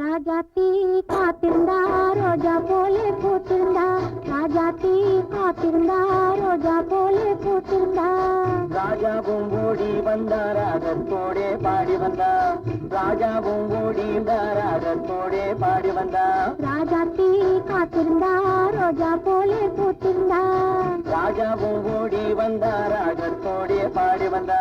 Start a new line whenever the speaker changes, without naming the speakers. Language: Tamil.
ராஜா தீ காத்திருந்தா ரோஜா போலே பூத்திருந்தா தீ காத்திருந்தா ரோஜா போலே பூத்திருந்தா
ராஜாவும் ஓடி வந்தா ராகத்தோடே பாடி வந்தா ராஜாவும் ஓடி வந்தா ராகத்தோடே பாடி வந்தா
ராஜா தீ காத்திருந்தா ரோஜா போலே பூத்திருந்தா
ராஜாவும் ஓடி வந்தா ராகத்தோடே பாடி வந்தா